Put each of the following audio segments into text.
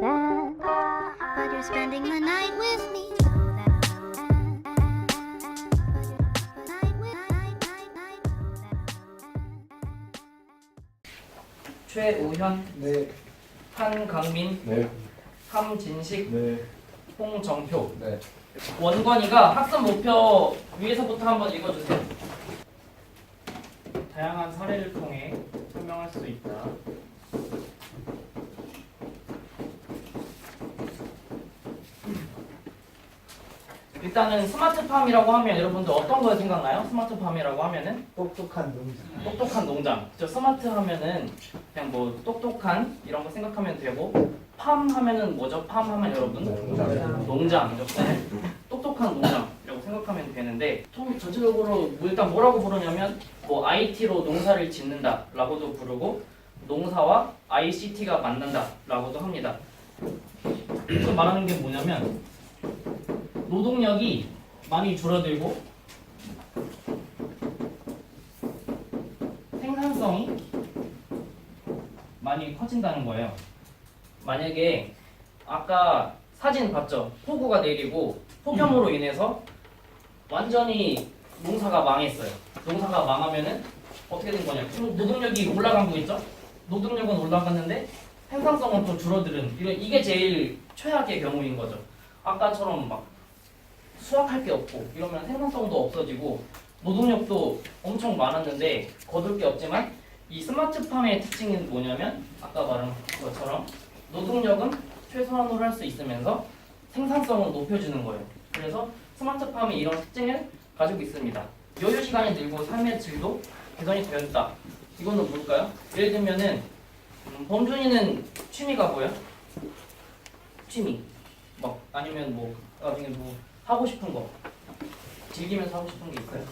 that. But you're spending the night with me. 최우현, 네. 한강민, 네. 함진식, 네. 홍정표. 네. 원관이가 학습 목표 위에서부터 한번 읽어주세요. 다양한 사례를 통해 설명할 수 있다. 일단은 스마트팜이라고 하면 여러분들 어떤 거 생각나요? 스마트팜이라고 하면은 똑똑한 농장. 똑똑한 농장. 저 스마트 하면은 그냥 뭐 똑똑한 이런 거 생각하면 되고 팜 하면은 뭐죠? 팜 하면 여러분 농장. 농장이죠. 네. 똑똑한 농장이라고 생각하면 되는데 통 전체적으로 뭐 일단 뭐라고 부르냐면 뭐 IT로 농사를 짓는다라고도 부르고 농사와 ICT가 만난다라고도 합니다. 지금 말하는 게 뭐냐면 노동력이 많이 줄어들고 생산성이 많이 커진다는 거예요. 만약에 아까 사진 봤죠? 폭우가 내리고 폭염으로 인해서 완전히 농사가 망했어요. 농사가 망하면은 어떻게 된 거냐? 노동력이 올라간 거 있죠? 노동력은 올라갔는데 생산성은 또 줄어드는 이게 제일 최악의 경우인 거죠. 아까처럼 막 수확할 게 없고 이러면 생산성도 없어지고 노동력도 엄청 많았는데 거둘 게 없지만 이 스마트팜의 특징은 뭐냐면 아까 말한 것처럼 노동력은 최소한으로 할 수 있으면서 생산성을 높여주는 거예요. 그래서 스마트팜이 이런 특징을 가지고 있습니다. 여유 시간이 늘고 삶의 질도 개선이 되었다. 이거는 뭘까요? 예를 들면은 음, 범준이는 취미가 뭐야? 취미. 막 아니면 뭐 나중에 뭐 하고 싶은 거 즐기면서 하고 싶은 게 있어요?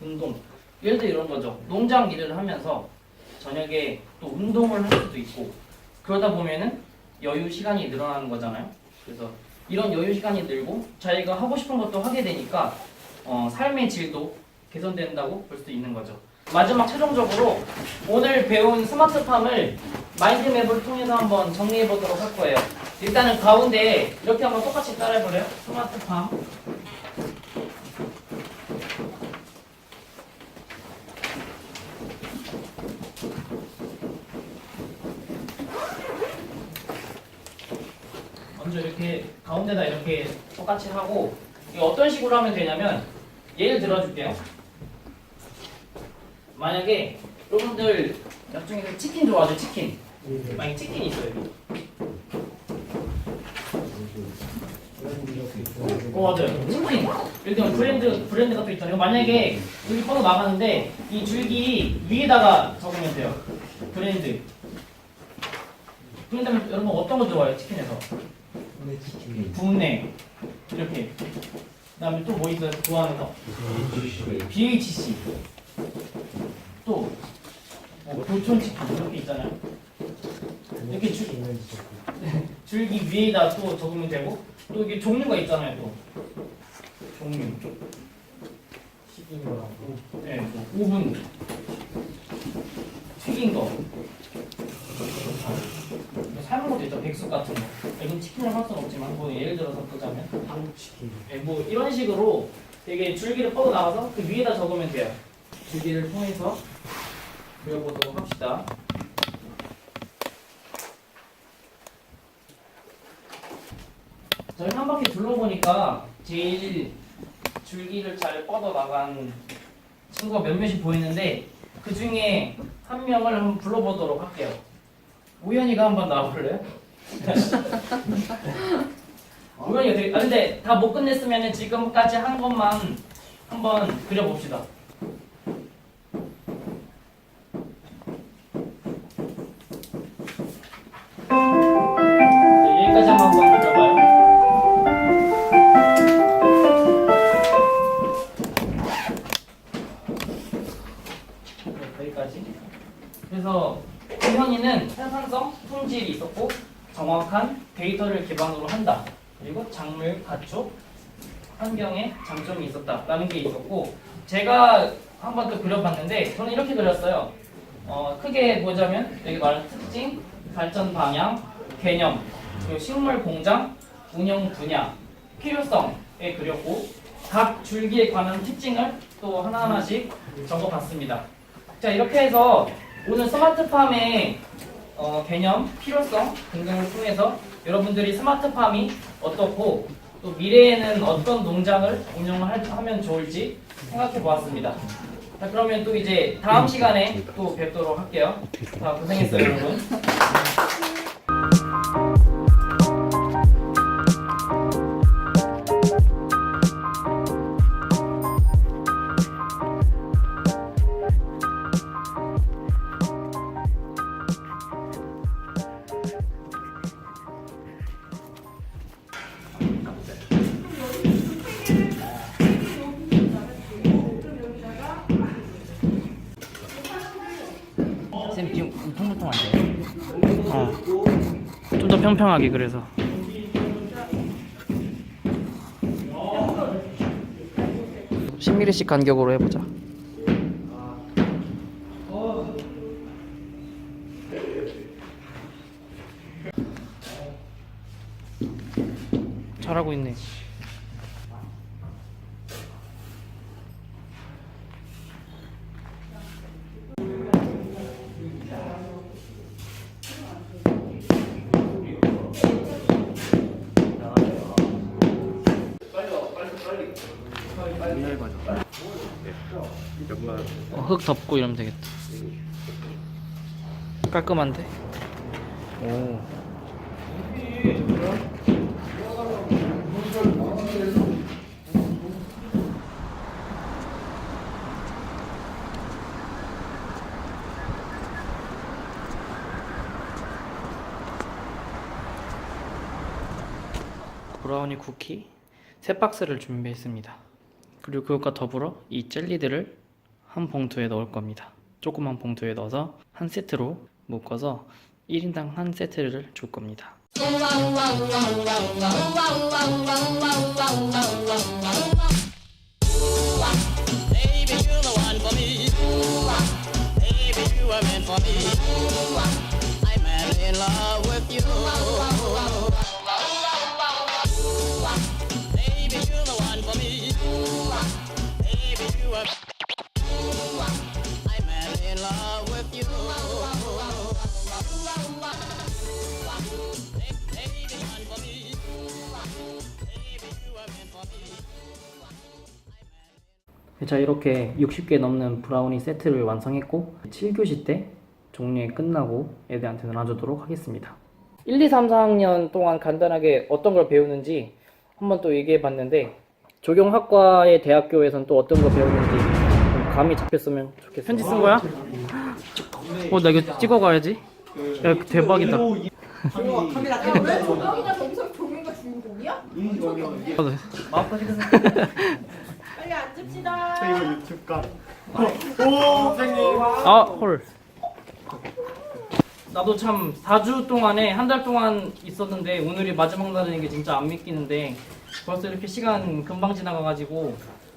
운동. 예를 들어 이런 거죠. 농장 일을 하면서 저녁에 또 운동을 할 수도 있고 그러다 보면은 여유 시간이 늘어나는 거잖아요. 그래서 이런 여유 시간이 늘고 자기가 하고 싶은 것도 하게 되니까 어, 삶의 질도 개선된다고 볼 수 있는 거죠. 마지막 최종적으로 오늘 배운 스마트팜을 마인드맵을 통해서 한번 정리해 보도록 할 거예요. 일단은 가운데 이렇게 한번 똑같이 따라해 볼래요? 스마트팜. 먼저 이렇게 가운데다 이렇게 똑같이 하고 이거 어떤 식으로 하면 되냐면 예를 들어줄게요. 만약에 여러분들 나중에 치킨 좋아하죠 치킨. 만약 치킨이 있어요. 여기. 어 맞아요. 예를 들면 브랜드 브랜드가 또 있잖아요. 만약에 여기 번호 나가는데 이 줄기 위에다가 적으면 돼요. 브랜드. 그런다면 여러분 어떤 거 좋아해요 치킨에서? 네, 치킨. 국내 이렇게. 그다음에 또 뭐 있어요? 좋아하는 거? BHC. 또 뭐, 도촌 치킨 이렇게 있잖아요. 이렇게 줄- 치킨. 줄기 위에다 또 적으면 되고 또 이게 종류가 있잖아요 또. 종류. 튀긴 거라고. 네, 뭐 오븐. 튀긴 거. 뭐 삶은 것도 있죠 백숙 같은 거. 여긴 치킨을 할 수는 없지만 뭐 예를 들어서 보자면 한국 치킨. 네, 뭐 이런 식으로 되게 줄기를 뻗어 나가서 그 위에다 적으면 돼요. 줄기를 통해서 그려보도록 합시다 저희 한 바퀴 둘러보니까 제일 줄기를 잘 뻗어 나간 친구가 몇몇이 보이는데 그 중에 한 명을 한번 불러보도록 할게요. 우연이가 한번 나와볼래요? 우연이가 되게 아 근데 다 못 끝냈으면 지금까지 한 것만 한번 그려봅시다. 정확한 데이터를 기반으로 한다. 그리고 작물, 가축, 환경에 장점이 있었다라는 게 있었고 제가 한번 또 그려봤는데 저는 이렇게 그렸어요. 어, 크게 보자면 여기 말하는 특징, 발전 방향, 개념 그리고 식물 공장 운영 분야 필요성에 그렸고 각 줄기에 관한 특징을 또 하나하나씩 적어봤습니다. 자 이렇게 해서 오늘 스마트팜의 어, 개념, 필요성 등등을 통해서 여러분들이 스마트팜이 어떻고 또 미래에는 어떤 농장을 운영을 할- 하면 좋을지 생각해 보았습니다. 자 그러면 또 이제 다음 시간에 또 뵙도록 할게요. 자 고생했어요 여러분. 평평하게 그래서. (10 m 씩 간격으로 해보자) 잘하고 있네. 흙 덮고 이러면 되겠다. 깔끔한데? 오. 브라우니 쿠키 세 박스를 준비했습니다. 그리고 그것과 더불어 이 젤리들을 한 봉투에 넣을 겁니다. 조그만 봉투에 넣어서 한 세트로 묶어서 1인당 한 세트를 줄 겁니다. 자 이렇게 60개 넘는 브라우니 세트를 완성했고 7교시 때 종료에 끝나고 애들한테 나눠주도록 하겠습니다. 1, 2, 3, 4학년 동안 간단하게 어떤 걸 배우는지 한번 또 얘기해 봤는데 조경학과의 대학교에서는 또 어떤 거 배우는지 좀 감이 잡혔으면 좋겠어요 편지 쓴 거야? 어 나 이거 찍어 가야지. 야 대박이다 왜 조명이가 저기서 조명이가 주인공이야? 빨리 앉읍시다. 아, 헐. 나도 참 4주 동안에 한 달 동안 있었는데 오늘이 마지막 날인 게 진짜 안 믿기는데 벌써 이렇게 시간 금방 지나가가지고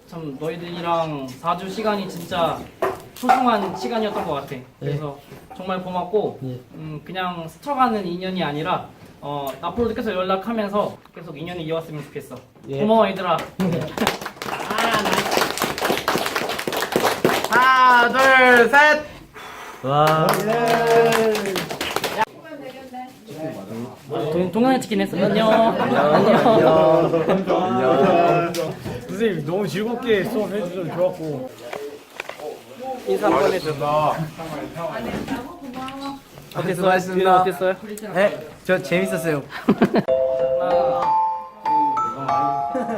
참 너희들이랑 4주 시간이 진짜 소중한 시간이었던 것 같아. 그래서 정말 고맙고 예. 음, 그냥 스쳐가는 인연이 아니라 어, 앞으로도 계속 연락하면서 계속 인연이 이어왔으면 좋겠어. 예. 고마워 얘들아. 하나, 둘, 셋. 와. 동, 동영상 찍긴 했어. 안녕. 안녕. 선생님 너무 즐겁게 수업해 주셔서 좋았고. 인사 한 번 해줘. 어땠어? 수고하셨습니다. 어땠어요? 네, 저 재밌었어요. 하나,